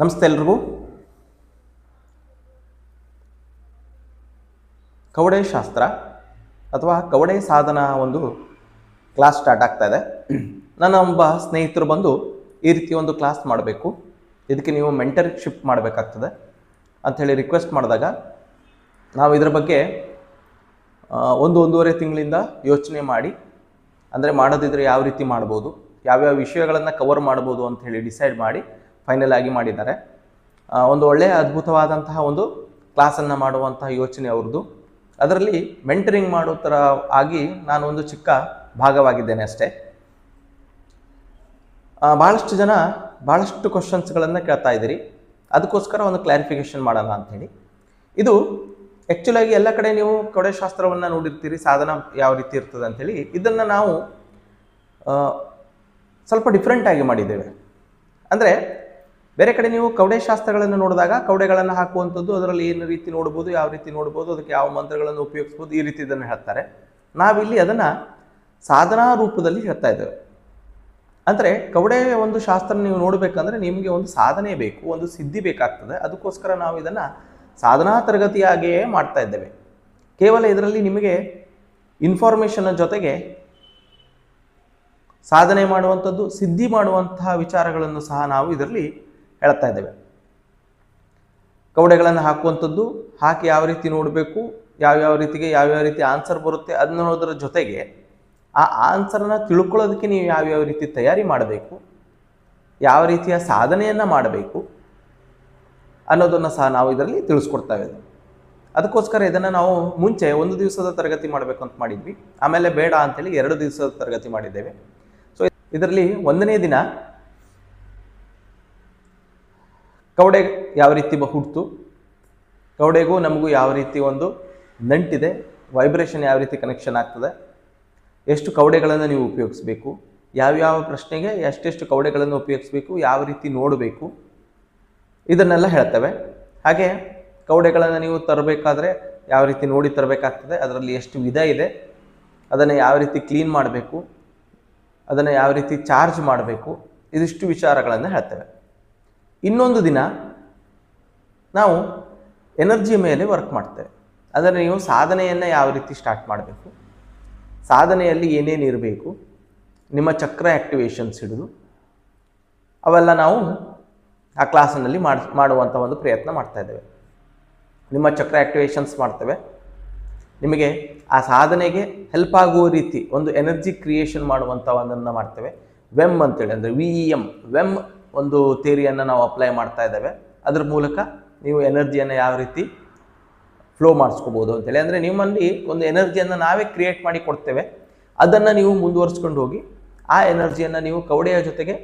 ನಮಸ್ತೆ ಎಲ್ರಿಗೂ. ಕವಡೆ ಶಾಸ್ತ್ರ ಅಥವಾ ಕವಡೆ ಸಾಧನ ಒಂದು ಕ್ಲಾಸ್ ಸ್ಟಾರ್ಟ್ ಆಗ್ತಾ ಇದೆ. ನನ್ನ ಒಬ್ಬ ಸ್ನೇಹಿತರು ಬಂದು ಈ ರೀತಿ ಒಂದು ಕ್ಲಾಸ್ ಮಾಡಬೇಕು. ಇದಕ್ಕೆ ನೀವು ಮೆಂಟರ್ಶಿಪ್ ಮಾಡಬೇಕಾಗ್ತದೆ ಅಂಥೇಳಿ ರಿಕ್ವೆಸ್ಟ್ ಮಾಡಿದಾಗ ನಾವು ಇದರ ಬಗ್ಗೆ ಒಂದು ಒಂದೂವರೆ ತಿಂಗಳಿಂದ ಯೋಚನೆ ಮಾಡಿ, ಅಂದರೆ ಮಾಡೋದಿದ್ರೆ ಯಾವ ರೀತಿ ಮಾಡ್ಬೋದು, ಯಾವ್ಯಾವ ವಿಷಯಗಳನ್ನು ಕವರ್ ಮಾಡ್ಬೋದು ಅಂತ ಹೇಳಿ ಡಿಸೈಡ್ ಮಾಡಿ ಫೈನಲ್ ಆಗಿ ಮಾಡಿದ್ದಾರೆ. ಒಂದು ಒಳ್ಳೆಯ ಅದ್ಭುತವಾದಂತಹ ಒಂದು ಕ್ಲಾಸನ್ನು ಮಾಡುವಂತಹ ಯೋಚನೆ ಅವ್ರದ್ದು. ಅದರಲ್ಲಿ ಮೆಂಟರಿಂಗ್ ಮಾಡೋ ಥರ ಆಗಿ ನಾನು ಒಂದು ಚಿಕ್ಕ ಭಾಗವಾಗಿದ್ದೇನೆ ಅಷ್ಟೇ. ಭಾಳಷ್ಟು ಜನ ಭಾಳಷ್ಟು ಕ್ವಶನ್ಸ್ಗಳನ್ನು ಕೇಳ್ತಾ ಇದ್ದೀರಿ. ಅದಕ್ಕೋಸ್ಕರ ಒಂದು ಕ್ಲಾರಿಫಿಕೇಶನ್ ಮಾಡೋಣ ಅಂಥೇಳಿ. ಇದು ಆ್ಯಕ್ಚುಲಾಗಿ ಎಲ್ಲ ಕಡೆ ನೀವು ಕೊಡೆಶಾಸ್ತ್ರವನ್ನು ನೋಡಿರ್ತೀರಿ, ಸಾಧನ ಯಾವ ರೀತಿ ಇರ್ತದೆ ಅಂಥೇಳಿ. ಇದನ್ನು ನಾವು ಸ್ವಲ್ಪ ಡಿಫ್ರೆಂಟಾಗಿ ಮಾಡಿದ್ದೇವೆ. ಅಂದರೆ ಬೇರೆ ಕಡೆ ನೀವು ಕವಡೆಶಾಸ್ತ್ರಗಳನ್ನು ನೋಡಿದಾಗ ಕವಡೆಗಳನ್ನು ಹಾಕುವಂಥದ್ದು ಅದರಲ್ಲಿ ಏನು ರೀತಿ ನೋಡ್ಬೋದು, ಯಾವ ರೀತಿ ನೋಡ್ಬೋದು, ಅದಕ್ಕೆ ಯಾವ ಮಂತ್ರಗಳನ್ನು ಉಪಯೋಗಿಸ್ಬೋದು ಈ ರೀತಿ ಇದನ್ನು ಹೇಳ್ತಾರೆ. ನಾವಿಲ್ಲಿ ಅದನ್ನು ಸಾಧನಾ ರೂಪದಲ್ಲಿ ಹೇಳ್ತಾ ಇದ್ದೇವೆ. ಅಂದರೆ ಕವಡೆ ಒಂದು ಶಾಸ್ತ್ರ ನೀವು ನೋಡಬೇಕಂದ್ರೆ ನಿಮಗೆ ಒಂದು ಸಾಧನೆ ಬೇಕು, ಒಂದು ಸಿದ್ಧಿ ಬೇಕಾಗ್ತದೆ. ಅದಕ್ಕೋಸ್ಕರ ನಾವು ಇದನ್ನು ಸಾಧನಾ ತರಗತಿಯಾಗಿಯೇ ಮಾಡ್ತಾ ಇದ್ದೇವೆ. ಕೇವಲ ಇದರಲ್ಲಿ ನಿಮಗೆ ಇನ್ಫಾರ್ಮೇಷನ್ ಜೊತೆಗೆ ಸಾಧನೆ ಮಾಡುವಂಥದ್ದು, ಸಿದ್ಧಿ ಮಾಡುವಂತಹ ವಿಚಾರಗಳನ್ನು ಸಹ ನಾವು ಇದರಲ್ಲಿ ಹೇಳ್ತಾ ಇದ್ದೇವೆ. ಕವಡೆಗಳನ್ನು ಹಾಕುವಂಥದ್ದು ಹಾಕಿ ಯಾವ ರೀತಿ ನೋಡಬೇಕು, ಯಾವ್ಯಾವ ರೀತಿಗೆ ಯಾವ್ಯಾವ ರೀತಿ ಆನ್ಸರ್ ಬರುತ್ತೆ ಅನ್ನೋದರ ಜೊತೆಗೆ ಆ ಆನ್ಸರ್ನ ತಿಳ್ಕೊಳ್ಳೋದಕ್ಕೆ ನೀವು ಯಾವ್ಯಾವ ರೀತಿ ತಯಾರಿ ಮಾಡಬೇಕು, ಯಾವ ರೀತಿಯ ಸಾಧನೆಯನ್ನು ಮಾಡಬೇಕು ಅನ್ನೋದನ್ನು ಸಹ ನಾವು ಇದರಲ್ಲಿ ತಿಳಿಸ್ಕೊಡ್ತಾ ಇದ್ದೇವೆ. ಅದಕ್ಕೋಸ್ಕರ ಇದನ್ನು ನಾವು ಮುಂಚೆ ಒಂದು ದಿವಸದ ತರಗತಿ ಮಾಡಬೇಕು ಅಂತ ಮಾಡಿದ್ವಿ. ಆಮೇಲೆ ಬೇಡ ಅಂತೇಳಿ ಎರಡು ದಿವಸದ ತರಗತಿ ಮಾಡಿದ್ದೇವೆ. ಸೊ ಇದರಲ್ಲಿ ಒಂದನೇ ದಿನ ಕವಡೆ ಯಾವ ರೀತಿ ಹುಡ್ತು? ಕೌಡೆಗೂ ಕವಡೆಗೂ ನಮಗೂ ಯಾವ ರೀತಿ ಒಂದು ನಂಟಿದೆ? ವೈಬ್ರೇಷನ್ ಯಾವ ರೀತಿ ಕನೆಕ್ಷನ್ ಆಗ್ತದೆ? ಎಷ್ಟು ಕವಡೆಗಳನ್ನು ನೀವು ಉಪಯೋಗಿಸ್ಬೇಕು? ಯಾವ್ಯಾವ ಪ್ರಶ್ನೆಗೆ ಎಷ್ಟೆಷ್ಟು ಕವಡೆಗಳನ್ನು ಉಪಯೋಗಿಸ್ಬೇಕು? ಯಾವ ರೀತಿ ನೋಡಬೇಕು? ಇದನ್ನೆಲ್ಲ ಹೇಳ್ತೇವೆ. ಹಾಗೆ ಕವಡೆಗಳನ್ನು ನೀವು ತರಬೇಕಾದ್ರೆ ಯಾವ ರೀತಿ ನೋಡಿ ತರಬೇಕಾಗ್ತದೆ? ಅದರಲ್ಲಿ ಎಷ್ಟು ವಿಧ ಇದೆ? ಅದನ್ನು ಯಾವ ರೀತಿ ಕ್ಲೀನ್ ಮಾಡಬೇಕು? ಅದನ್ನು ಯಾವ ರೀತಿ ಚಾರ್ಜ್ ಮಾಡಬೇಕು? ಇದಿಷ್ಟು ವಿಚಾರಗಳನ್ನು ಹೇಳ್ತೇವೆ. ಇನ್ನೊಂದು ದಿನ ನಾವು ಎನರ್ಜಿ ಮೇಲೆ ವರ್ಕ್ ಮಾಡ್ತೇವೆ. ಅದರ ನೀವು ಸಾಧನೆಯನ್ನು ಯಾವ ರೀತಿ ಸ್ಟಾರ್ಟ್ ಮಾಡಬೇಕು? ಸಾಧನೆಯಲ್ಲಿ ಏನೇನು ಇರಬೇಕು? ನಿಮ್ಮ ಚಕ್ರ ಆ್ಯಕ್ಟಿವೇಶನ್ಸ್ ಹಿಡಿದು ಅವೆಲ್ಲ ನಾವು ಆ ಕ್ಲಾಸಿನಲ್ಲಿ ಮಾಡಿ ಮಾಡುವಂಥ ಒಂದು ಪ್ರಯತ್ನ ಮಾಡ್ತಾ ಇದ್ದೇವೆ. ನಿಮ್ಮ ಚಕ್ರ ಆ್ಯಕ್ಟಿವೇಶನ್ಸ್ ಮಾಡ್ತೇವೆ. ನಿಮಗೆ ಆ ಸಾಧನೆಗೆ ಹೆಲ್ಪ್ ಆಗುವ ರೀತಿ ಒಂದು ಎನರ್ಜಿ ಕ್ರಿಯೇಷನ್ ಮಾಡುವಂಥ ಒಂದನ್ನು ಮಾಡ್ತೇವೆ. ವೆಮ್ ಅಂತೇಳಿ ಅಂದರೆ ವಿ ಇ ಎಂ ವೆಮ್ ಒಂದು ಥೇರಿಯನ್ನು ನಾವು ಅಪ್ಲೈ ಮಾಡ್ತಾ ಇದ್ದೇವೆ. ಅದ್ರ ಮೂಲಕ ನೀವು ಎನರ್ಜಿಯನ್ನು ಯಾವ ರೀತಿ ಫ್ಲೋ ಮಾಡಿಸ್ಕೋಬೋದು ಅಂತೇಳಿ. ಅಂದರೆ ನಿಮ್ಮಲ್ಲಿ ಒಂದು ಎನರ್ಜಿಯನ್ನು ನಾವೇ ಕ್ರಿಯೇಟ್ ಮಾಡಿ ಕೊಡ್ತೇವೆ. ಅದನ್ನು ನೀವು ಮುಂದುವರಿಸ್ಕೊಂಡು ಹೋಗಿ, ಆ ಎನರ್ಜಿಯನ್ನು ನೀವು ಕವಡೆಯ ಜೊತೆಗೆ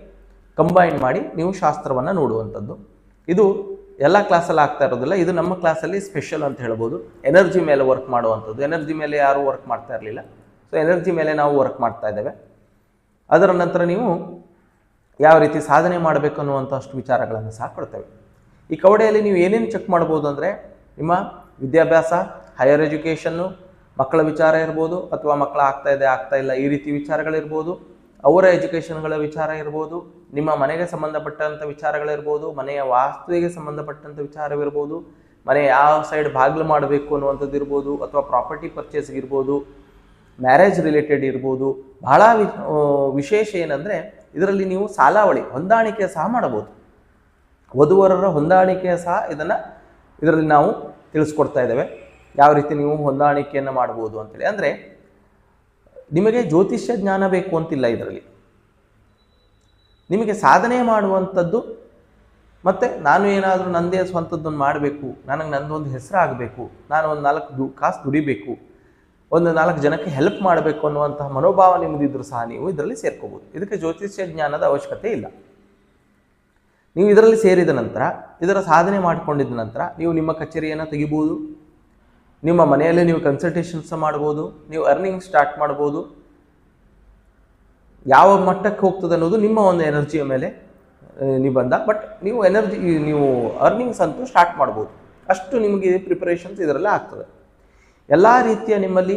ಕಂಬೈನ್ ಮಾಡಿ ನೀವು ಶಾಸ್ತ್ರವನ್ನು ನೋಡುವಂಥದ್ದು. ಇದು ಎಲ್ಲ ಕ್ಲಾಸಲ್ಲಿ ಆಗ್ತಾ ಇರೋದಿಲ್ಲ. ಇದು ನಮ್ಮ ಕ್ಲಾಸಲ್ಲಿ ಸ್ಪೆಷಲ್ ಅಂತ ಹೇಳ್ಬೋದು. ಎನರ್ಜಿ ಮೇಲೆ ವರ್ಕ್ ಮಾಡುವಂಥದ್ದು. ಎನರ್ಜಿ ಮೇಲೆ ಯಾರೂ ವರ್ಕ್ ಮಾಡ್ತಾ ಇರಲಿಲ್ಲ. ಸೊ ಎನರ್ಜಿ ಮೇಲೆ ನಾವು ವರ್ಕ್ ಮಾಡ್ತಾ ಇದ್ದೇವೆ. ಅದರ ನಂತರ ನೀವು ಯಾವ ರೀತಿ ಸಾಧನೆ ಮಾಡಬೇಕು ಅನ್ನುವಂಥಷ್ಟು ವಿಚಾರಗಳನ್ನು ಸಹ ಕೊಡ್ತೇವೆ. ಈ ಕವಡೆಯಲ್ಲಿ ನೀವು ಏನೇನು ಚೆಕ್ ಮಾಡ್ಬೋದು ಅಂದರೆ ನಿಮ್ಮ ವಿದ್ಯಾಭ್ಯಾಸ ಹೈಯರ್ ಎಜುಕೇಷನ್ನು ಮಕ್ಕಳ ವಿಚಾರ ಇರ್ಬೋದು ಅಥವಾ ಮಕ್ಕಳ ಆಗ್ತಾ ಇದೆ, ಆಗ್ತಾ ಇಲ್ಲ, ಈ ರೀತಿ ವಿಚಾರಗಳಿರ್ಬೋದು ಅವರ ಎಜುಕೇಷನ್ಗಳ ವಿಚಾರ ಇರ್ಬೋದು, ನಿಮ್ಮ ಮನೆಗೆ ಸಂಬಂಧಪಟ್ಟಂಥ ವಿಚಾರಗಳಿರ್ಬೋದು ಮನೆಯ ವಾಸ್ತುವಿಗೆ ಸಂಬಂಧಪಟ್ಟಂಥ ವಿಚಾರವಿರ್ಬೋದು ಮನೆ ಯಾವ ಸೈಡ್ ಬಾಗಿಲು ಮಾಡಬೇಕು ಅನ್ನುವಂಥದ್ದು ಇರ್ಬೋದು, ಅಥವಾ ಪ್ರಾಪರ್ಟಿ ಪರ್ಚೇಸ್ಗೆ ಇರ್ಬೋದು ಮ್ಯಾರೇಜ್ ರಿಲೇಟೆಡ್ ಇರ್ಬೋದು, ಬಹಳ ವಿಶೇಷ ಏನಂದರೆ ಇದರಲ್ಲಿ ನೀವು ಸಾಲಾವಳಿ ಹೊಂದಾಣಿಕೆ ಸಹ ಮಾಡಬಹುದು. ವಧುವರರ ಹೊಂದಾಣಿಕೆ ಸಹ ಇದನ್ನು ಇದರಲ್ಲಿ ನಾವು ತಿಳಿಸ್ಕೊಡ್ತಾ ಇದ್ದೇವೆ. ಯಾವ ರೀತಿ ನೀವು ಹೊಂದಾಣಿಕೆಯನ್ನು ಮಾಡ್ಬೋದು ಅಂತೇಳಿ. ಅಂದರೆ ನಿಮಗೆ ಜ್ಯೋತಿಷ್ಯ ಜ್ಞಾನ ಬೇಕು ಅಂತಿಲ್ಲ ಇದರಲ್ಲಿ. ನಿಮಗೆ ಸಾಧನೆ ಮಾಡುವಂಥದ್ದು ಮತ್ತು ನಾನು ಏನಾದರೂ ನನ್ನದೇ ಸ್ವಂತದ್ದನ್ನು ಮಾಡಬೇಕು, ನನಗೆ ನಂದೊಂದು ಹೆಸರಾಗಬೇಕು, ನಾನು ಒಂದು ನಾಲ್ಕು ದು ಕಾಸು ದುಡಿಬೇಕು ಒಂದು ನಾಲ್ಕು ಜನಕ್ಕೆ ಹೆಲ್ಪ್ ಮಾಡಬೇಕು ಅನ್ನುವಂತಹ ಮನೋಭಾವ ನಿಮ್ಮದಿದ್ದರೂ ಸಹ ನೀವು ಇದರಲ್ಲಿ ಸೇರ್ಕೋಬಹುದು ಇದಕ್ಕೆ ಜ್ಯೋತಿಷ್ಯ ಜ್ಞಾನದ ಅವಶ್ಯಕತೆ ಇಲ್ಲ. ನೀವು ಇದರಲ್ಲಿ ಸೇರಿದ ನಂತರ, ಇದರ ಸಾಧನೆ ಮಾಡಿಕೊಂಡಿದ್ದ ನಂತರ ನೀವು ನಿಮ್ಮ ಕಚೇರಿಯನ್ನು ತೆಗಿಬೋದು. ನಿಮ್ಮ ಮನೆಯಲ್ಲೇ ನೀವು ಕನ್ಸಲ್ಟೇಷನ್ಸ್ ಮಾಡ್ಬೋದು. ನೀವು ಅರ್ನಿಂಗ್ ಸ್ಟಾರ್ಟ್ ಮಾಡ್ಬೋದು. ಯಾವ ಮಟ್ಟಕ್ಕೆ ಹೋಗ್ತದೆ ಅನ್ನೋದು ನಿಮ್ಮ ಒಂದು ಎನರ್ಜಿಯ ಮೇಲೆ ನಿಬಂಧ. ಬಟ್ ನೀವು ಎನರ್ಜಿ ನೀವು ಅರ್ನಿಂಗ್ಸ್ ಅಂತೂ ಸ್ಟಾರ್ಟ್ ಮಾಡ್ಬೋದು. ಅಷ್ಟು ನಿಮಗೆ ಪ್ರಿಪರೇಷನ್ಸ್ ಇದರಲ್ಲೇ ಆಗ್ತದೆ. ಎಲ್ಲ ರೀತಿಯ ನಿಮ್ಮಲ್ಲಿ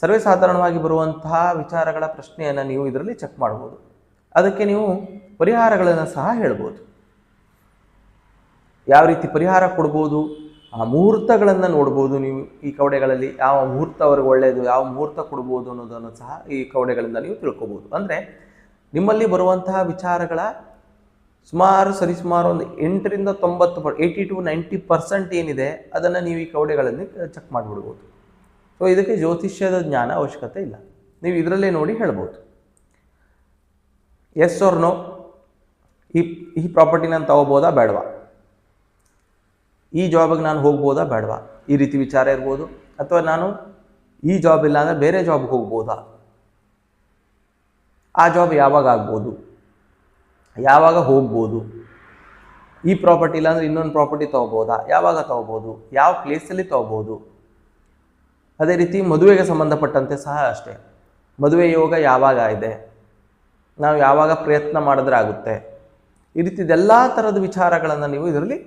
ಸರ್ವೇಸಾಧಾರಣವಾಗಿ ಬರುವಂತಹ ವಿಚಾರಗಳ ಪ್ರಶ್ನೆಯನ್ನು ನೀವು ಇದರಲ್ಲಿ ಚೆಕ್ ಮಾಡ್ಬೋದು. ಅದಕ್ಕೆ ನೀವು ಪರಿಹಾರಗಳನ್ನು ಸಹ ಹೇಳ್ಬೋದು. ಯಾವ ರೀತಿ ಪರಿಹಾರ ಕೊಡ್ಬೋದು? ಆ ಮುಹೂರ್ತಗಳನ್ನು ನೋಡ್ಬೋದು ನೀವು ಈ ಕವಡೆಗಳಲ್ಲಿ. ಯಾವ ಮುಹೂರ್ತ ಅವ್ರಿಗೆ ಒಳ್ಳೆಯದು ಯಾವ ಮುಹೂರ್ತ ಕೊಡ್ಬೋದು ಅನ್ನೋದನ್ನು ಸಹ ಈ ಕವಡೆಗಳಿಂದ ನೀವು ತಿಳ್ಕೊಬೋದು. ಅಂದರೆ ನಿಮ್ಮಲ್ಲಿ ಬರುವಂತಹ ವಿಚಾರಗಳ ಸುಮಾರು ಸರಿಸುಮಾರು ಒಂದು ಎಂಟರಿಂದ ತೊಂಬತ್ತು ಏಯ್ಟಿ ಟು ನೈಂಟಿ ಪರ್ಸೆಂಟ್ ಏನಿದೆ, ಅದನ್ನು ನೀವು ಈ ಕವಡೆಗಳಲ್ಲಿ ಚೆಕ್ ಮಾಡಿಬಿಡ್ಬೋದು. ಸೊ ಇದಕ್ಕೆ ಜ್ಯೋತಿಷ್ಯದ ಜ್ಞಾನ ಅವಶ್ಯಕತೆ ಇಲ್ಲ. ನೀವು ಇದರಲ್ಲೇ ನೋಡಿ ಹೇಳ್ಬೋದು. ಎಸ್ ಅವ್ರ ನೋ ಈ ಈ ಪ್ರಾಪರ್ಟಿ ನಾನು ತಗೋಬೋದಾ ಬೇಡವಾ? ಈ ಜಾಬಿಗೆ ನಾನು ಹೋಗ್ಬೋದಾ ಬೇಡವಾ? ಈ ರೀತಿ ವಿಚಾರ ಇರ್ಬೋದು. ಅಥವಾ ನಾನು ಈ ಜಾಬ್ ಇಲ್ಲ ಅಂದರೆ ಬೇರೆ ಜಾಬ್ಗೆ ಹೋಗ್ಬೋದಾ? ಆ ಜಾಬ್ ಯಾವಾಗ ಆಗ್ಬೋದು? ಯಾವಾಗ ಹೋಗ್ಬೋದು? ಈ ಪ್ರಾಪರ್ಟಿ ಇಲ್ಲಾಂದರೆ ಇನ್ನೊಂದು ಪ್ರಾಪರ್ಟಿ ತೊಗೋಬೋದಾ? ಯಾವಾಗ ತೊಗೋಬೋದು? ಯಾವ ಪ್ಲೇಸಲ್ಲಿ ತೊಗೋಬೋದು? ಅದೇ ರೀತಿ ಮದುವೆಗೆ ಸಂಬಂಧಪಟ್ಟಂತೆ ಸಹ ಅಷ್ಟೇ. ಮದುವೆ ಯೋಗ ಯಾವಾಗ ಇದೆ? ನಾವು ಯಾವಾಗ ಪ್ರಯತ್ನ ಮಾಡಿದ್ರೆ ಆಗುತ್ತೆ? ಈ ರೀತಿ ಎಲ್ಲ ಥರದ ವಿಚಾರಗಳನ್ನು ನೀವು ಇದರಲ್ಲಿ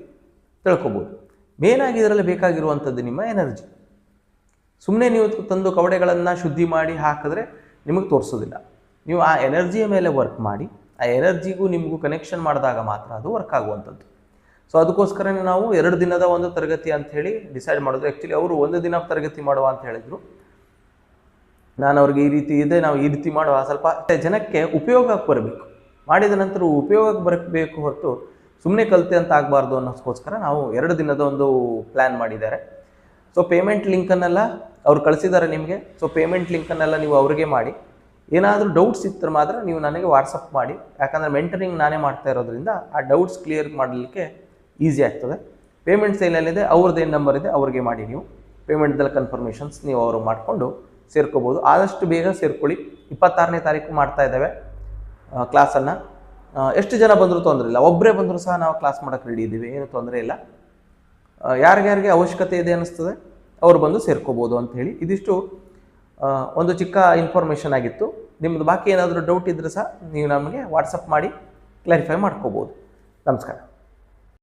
ತಿಳ್ಕೊಬೋದು. ಮೇನಾಗಿ ಇದರಲ್ಲಿ ಬೇಕಾಗಿರುವಂಥದ್ದು ನಿಮ್ಮ ಎನರ್ಜಿ ಸುಮ್ಮನೆ ನೀವು ತಂದು ಕವಡೆಗಳನ್ನು ಶುದ್ಧಿ ಮಾಡಿ ಹಾಕಿದ್ರೆ ನಿಮಗೆ ತೋರಿಸೋದಿಲ್ಲ. ನೀವು ಆ ಎನರ್ಜಿಯ ಮೇಲೆ ವರ್ಕ್ ಮಾಡಿ, ಆ ಎನರ್ಜಿಗೂ ನಿಮಗೂ ಕನೆಕ್ಷನ್ ಮಾಡಿದಾಗ ಮಾತ್ರ ಅದು ವರ್ಕ್ ಆಗುವಂಥದ್ದು. ಸೊ ಅದಕ್ಕೋಸ್ಕರನೇ ನಾವು ಎರಡು ದಿನದ ಒಂದು ತರಗತಿ ಅಂತ ಹೇಳಿ ಡಿಸೈಡ್ ಮಾಡಿದ್ರು. ಆ್ಯಕ್ಚುಲಿ ಅವರು ಒಂದು ದಿನ ತರಗತಿ ಮಾಡುವ ಅಂತ ಹೇಳಿದರು. ನಾನು ಅವ್ರಿಗೆ ಈ ರೀತಿ ಇದೆ, ನಾವು ಈ ರೀತಿ ಮಾಡುವ. ಸ್ವಲ್ಪ ಜನಕ್ಕೆ ಉಪಯೋಗಕ್ಕೆ ಬರಬೇಕು. ಮಾಡಿದ ನಂತರ ಉಪಯೋಗಕ್ಕೆ ಬರಬೇಕು ಹೊರತು ಸುಮ್ಮನೆ ಕಲಿತೆ ಅಂತ ಆಗಬಾರ್ದು ಅನ್ನೋದಕ್ಕೋಸ್ಕರ ನಾವು ಎರಡು ದಿನದ ಒಂದು ಪ್ಲ್ಯಾನ್ ಮಾಡಿದ್ದಾರೆ. ಸೊ ಪೇಮೆಂಟ್ ಲಿಂಕನ್ನೆಲ್ಲ ಅವ್ರು ಕಳಿಸಿದ್ದಾರೆ ನಿಮಗೆ. ಸೊ ಪೇಮೆಂಟ್ ಲಿಂಕನ್ನೆಲ್ಲ ನೀವು ಅವ್ರಿಗೆ ಮಾಡಿ. ಏನಾದರೂ ಡೌಟ್ಸ್ ಇದ್ದರೆ ಮಾತ್ರ ನೀವು ನನಗೆ ವಾಟ್ಸಪ್ ಮಾಡಿ. ಯಾಕಂದರೆ ಮೆಂಟರಿಂಗ್ ನಾನೇ ಮಾಡ್ತಾ ಇರೋದ್ರಿಂದ ಆ ಡೌಟ್ಸ್ ಕ್ಲಿಯರ್ ಮಾಡಲಿಕ್ಕೆ ಈಸಿ ಆಗ್ತದೆ. ಪೇಮೆಂಟ್ ಸೇಲಲ್ಲಿದೆ ಅವ್ರದ್ದು ಏನು ನಂಬರ್ ಇದೆ, ಅವ್ರಿಗೆ ಮಾಡಿ ನೀವು. ಪೇಮೆಂಟ್ದಲ್ಲಿ ಕನ್ಫರ್ಮೇಷನ್ಸ್ ನೀವು ಅವರು ಮಾಡಿಕೊಂಡು ಸೇರ್ಕೋಬೋದು. ಆದಷ್ಟು ಬೇಗ ಸೇರ್ಕೊಳ್ಳಿ. ಇಪ್ಪತ್ತಾರನೇ ತಾರೀಕು ಮಾಡ್ತಾ ಇದ್ದಾವೆ ಕ್ಲಾಸನ್ನು ಎಷ್ಟು ಜನ ಬಂದರೂ ತೊಂದರೆ ಇಲ್ಲ. ಒಬ್ಬರೇ ಬಂದರೂ ಸಹ ನಾವು ಕ್ಲಾಸ್ ಮಾಡೋಕ್ಕೆ ರೆಡಿ ಇದ್ದೀವಿ, ಏನು ತೊಂದರೆ ಇಲ್ಲ. ಯಾರಿಗ್ಯಾರಿಗೆ ಅವಶ್ಯಕತೆ ಇದೆ ಅನ್ನಿಸ್ತದೆ, ಅವ್ರು ಬಂದು ಸೇರ್ಕೋಬೋದು ಅಂತ ಹೇಳಿ. ಇದಿಷ್ಟು ಒಂದು ಚಿಕ್ಕ ಇನ್ಫಾರ್ಮೇಷನ್ ಆಗಿತ್ತು. ನಿಮ್ಮದು ಬಾಕಿ ಏನಾದರೂ ಡೌಟ್ ಇದ್ದರೆ ಸಹ ನೀವು ನಮಗೆ ವಾಟ್ಸಪ್ ಮಾಡಿ ಕ್ಲಾರಿಫೈ ಮಾಡ್ಕೋಬೋದು. ನಮಸ್ಕಾರ.